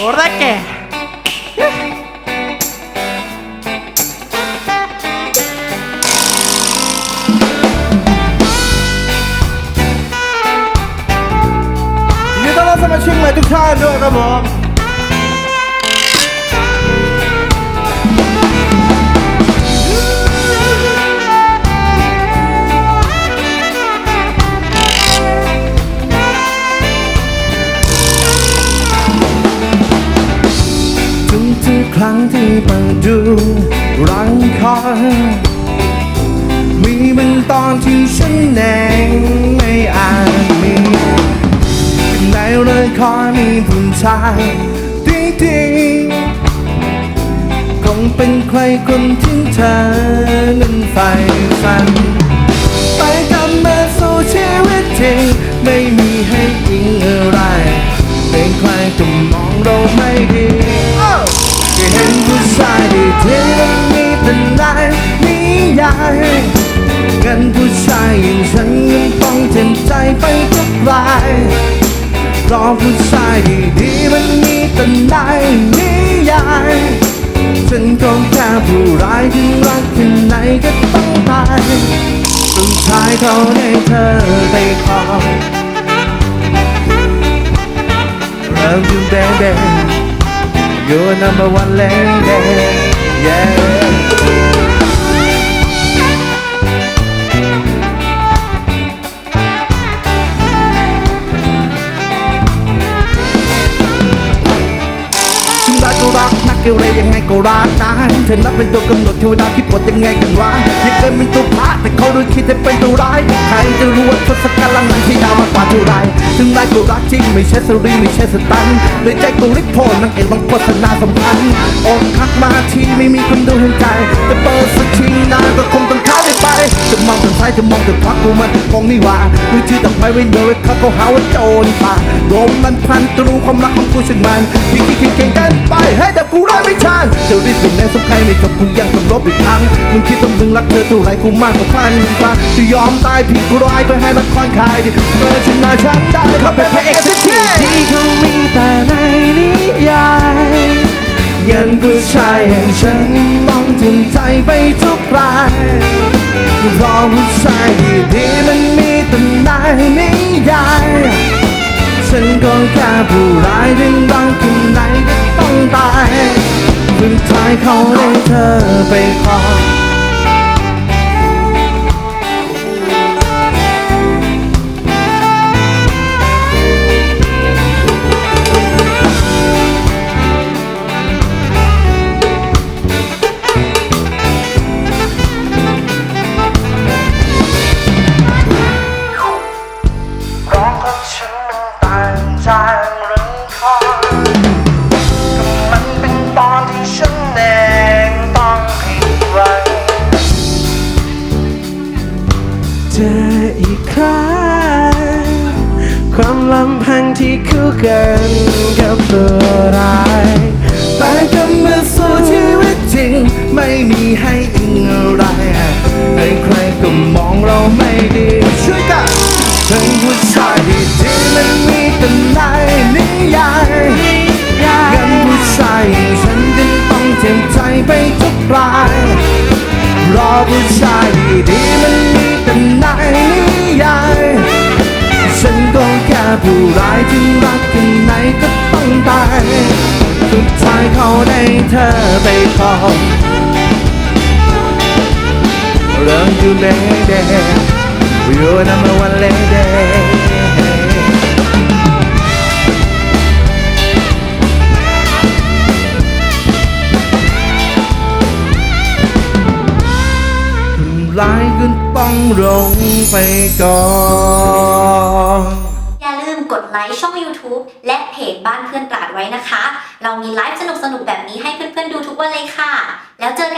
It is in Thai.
Ora che? ยินดีต้อนรับสมาชิ ครั้งที่เปิดดูรังคอยมีมันตอนที่ฉันเองไม่อาจมีในเรื่องคอยมีผู้ชายดีๆคงเป็นใครคนที่เธอนั้นใฝ่ฝัน ไปกับมาสู่ชีวิตจริงไม่มีให้อิงอะไรเป็นใครก็มองเราไม่ดี ห็นผู้ชายดีที่มีแต่นายนิยายกันผู้ชายอย่างฉันยังต้องเจ็บใจไปทุกรายราะผู้ชายดีๆมันมีแต่นายนิยายฉันก็แค่ผู้ร้ายที่รักแค่ไหนก็ต้องตายสุดท้ายเขาได้เธอไปครอง Love you baby You're number one lady. Yeah รักนักเรยังไงก็รักนะเธอนับเป็นตัวกำหนดเทวดาที่ปวดยังไงกันวะยังเคยเป็นตัวพระแต่เขาดูคิดจะเป็นตัวร้ายใครจะรู้ว่าทศกัณฐ์ลังนั้นที่ดาวมากกว่าเท่าไรถึงรักก็รักจริงไม่ใช่สรีไม่ใช่สตันเลยใจกูริกโพนนางเอกบางโฆษณาสำคัญอกคักมาทีไม่มีคนดูเห็นใจแต่เปิดสักทีนานก็ค ซ้ายจะมองแต่พักกูมันคงนี่หว่ามือชื่อต่างไปไว้เลยเขาก็หาว่าโจรป่าโดมมันพันตรูความรักของกูช่างมันที่คิดเก่งกันไปให้แต่กูรักไม่ทันเจ้าที่สุดในสุขใครไม่จบกูยังต้องรบอีกครั้งมึงคิดต้องมึงรักเธอเท่าไรกูมากกว่าพันฟ้าจะยอมตายผิดกูร้ายเพื่อให้มันคลอนคลายดิเมื่อชนะฉันได้เขาเป็นพระเอกสักทีที่เขามีแต่ในนิยายเงินผู้ชายอย่างฉันต้องทุ่มใจไปทุกราย เพราะผู้ชายดีๆมันมีแต่นายนิยายฉันก็แค่ผู้ร้ายดึงดังขึ้นไหนก็ต้องตายสุดท้ายเขาได้เธอไปครองางเรืองของก็มันเป็นตอนที่ฉันเองต้องผิดหวังเจออีกครั้งความลำพังที่คู่กันกับตัวร้ายแต่ก็มาสู่ชีวิตจริง ไม่มีให้ ทุกรายรอผู้ชายที่ดีมันมีแต่ในนิยายฉันก็แค่ผู้ร้ายที่รักกันไหนก็ต้องตายสุดท้ายเขาได้เธอไปครอง Love you lady You're number one lady ร้ายก็ต้องลงไปก่อนอย่าลืมกดไลค์ช่อง YouTube และเพจบ้านเพื่อนตราดไว้นะคะ เรามีไลฟ์สนุกๆ แบบนี้ให้เพื่อนๆดูทุกวันเลยค่ะ แล้วเจอกัน